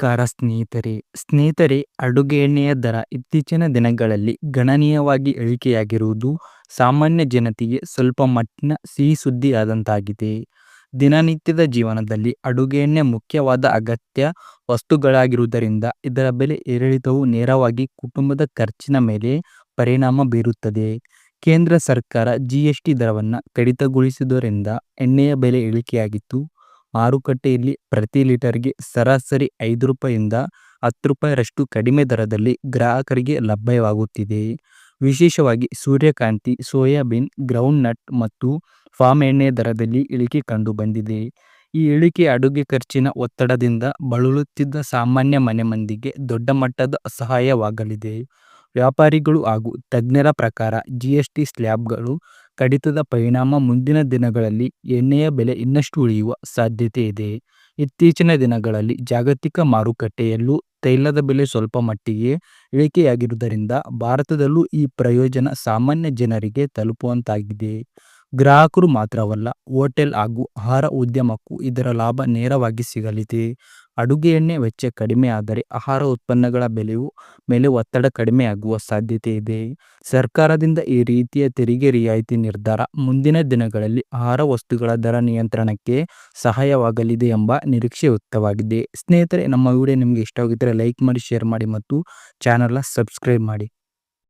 ನಮಸ್ಕಾರ ಸ್ನೇಹಿತರೆ. ಸ್ನೇಹಿತರೆ ಅಡುಗೆ ಎಣ್ಣೆಯ ದರ ಇತ್ತೀಚಿನ ದಿನಗಳಲ್ಲಿ ಗಣನೀಯವಾಗಿ ಇಳಿಕೆಯಾಗಿರುವುದು ಸಾಮಾನ್ಯ ಜನತೆಗೆ ಸ್ವಲ್ಪ ಮಟ್ಟಿನ ಸಿಹಿ ಸುದ್ದಿ ಆದಂತಾಗಿದೆ ದಿನನಿತ್ಯದ ಜೀವನದಲ್ಲಿ ಅಡುಗೆ ಎಣ್ಣೆ ಮುಖ್ಯವಾದ ಅಗತ್ಯ ವಸ್ತುಗಳಾಗಿರುವುದರಿಂದ ಇದರ ಬೆಲೆ ಏರಿಳಿತವು ನೇರವಾಗಿ ಕುಟುಂಬದ ಖರ್ಚಿನ ಮೇಲೆ ಪರಿಣಾಮ ಬೀರುತ್ತದೆ. ಕೇಂದ್ರ ಸರ್ಕಾರ ಜಿ ಎಸ್ ಟಿ ದರವನ್ನು ಕಡಿತಗೊಳಿಸಿದ್ದರಿಂದ ಎಣ್ಣೆಯ ಬೆಲೆ ಇಳಿಕೆಯಾಗಿತ್ತು ಮಾರುಕಟ್ಟೆಯಲ್ಲಿ ಪ್ರತಿ ಲೀಟರ್ಗೆ ಸರಾಸರಿ ಐದು ರೂಪಾಯಿಂದ ಹತ್ತು ರೂಪಾಯಿರಷ್ಟು ಕಡಿಮೆ ದರದಲ್ಲಿ ಗ್ರಾಹಕರಿಗೆ ಲಭ್ಯವಾಗುತ್ತಿದೆ. ವಿಶೇಷವಾಗಿ ಸೂರ್ಯಕಾಂತಿ, ಸೋಯಾಬೀನ್ ಗ್ರೌಂಡ್ ನಟ್ ಮತ್ತು ಫಾಮ್ ಎಣ್ಣೆ ದರದಲ್ಲಿ ಇಳಿಕೆ ಕಂಡು ಬಂದಿದೆ ಈ ಇಳಿಕೆ ಅಡುಗೆ ಖರ್ಚಿನ ಒತ್ತಡದಿಂದ ಬಳಲುತ್ತಿದ್ದ ಸಾಮಾನ್ಯ ಮನೆ ಮಂದಿಗೆ ದೊಡ್ಡ ಮಟ್ಟದ ಸಹಾಯವಾಗಲಿದೆ. ವ್ಯಾಪಾರಿಗಳು ಹಾಗೂ ತಜ್ಞರ ಪ್ರಕಾರ ಜಿ ಎಸ್ ಟಿ ಸ್ಲ್ಯಾಬ್ಗಳು ಕಡಿತದ ಪರಿಣಾಮ ಮುಂದಿನ ದಿನಗಳಲ್ಲಿ ಎಣ್ಣೆಯ ಬೆಲೆ ಇನ್ನಷ್ಟು ಉಳಿಯುವ ಸಾಧ್ಯತೆ ಇದೆ. ಇತ್ತೀಚಿನ ದಿನಗಳಲ್ಲಿ ಜಾಗತಿಕ ಮಾರುಕಟ್ಟೆಯಲ್ಲೂ ತೈಲದ ಬೆಲೆ ಸ್ವಲ್ಪ ಮಟ್ಟಿಗೆ ಇಳಿಕೆಯಾಗಿರುವುದರಿಂದ ಭಾರತದಲ್ಲೂ ಈ ಪ್ರಯೋಜನ ಸಾಮಾನ್ಯ ಜನರಿಗೆ ತಲುಪುವಂತಾಗಿದೆ. ಗ್ರಾಹಕರು ಮಾತ್ರವಲ್ಲ, ಹೋಟೆಲ್ ಹಾಗೂ ಆಹಾರ ಉದ್ಯಮಕ್ಕೂ ಇದರ ಲಾಭ ನೇರವಾಗಿ ಸಿಗಲಿದೆ. ಅಡುಗೆ ಎಣ್ಣೆ ವೆಚ್ಚ ಕಡಿಮೆ ಆದರೆ ಆಹಾರ ಉತ್ಪನ್ನಗಳ ಬೆಲೆಯು ಮೇಲೆ ಒತ್ತಡ ಕಡಿಮೆಯಾಗುವ ಸಾಧ್ಯತೆ ಇದೆ. ಸರ್ಕಾರದಿಂದ ಈ ರೀತಿಯ ತೆರಿಗೆ ರಿಯಾಯಿತಿ ನಿರ್ಧಾರ ಮುಂದಿನ ದಿನಗಳಲ್ಲಿ ಆಹಾರ ವಸ್ತುಗಳ ದರ ನಿಯಂತ್ರಣಕ್ಕೆ ಸಹಾಯವಾಗಲಿದೆ ಎಂಬ ನಿರೀಕ್ಷೆ ವ್ಯಕ್ತವಾಗಿದೆ. ಸ್ನೇಹಿತರೆ, ನಮ್ಮ ವಿಡಿಯೋ ನಿಮಗೆ ಇಷ್ಟವಾಗಿದ್ದರೆ ಲೈಕ್ ಮಾಡಿ, ಶೇರ್ ಮಾಡಿ ಮತ್ತು ಚಾನಲ್ನ ಸಬ್ಸ್ಕ್ರೈಬ್ ಮಾಡಿ.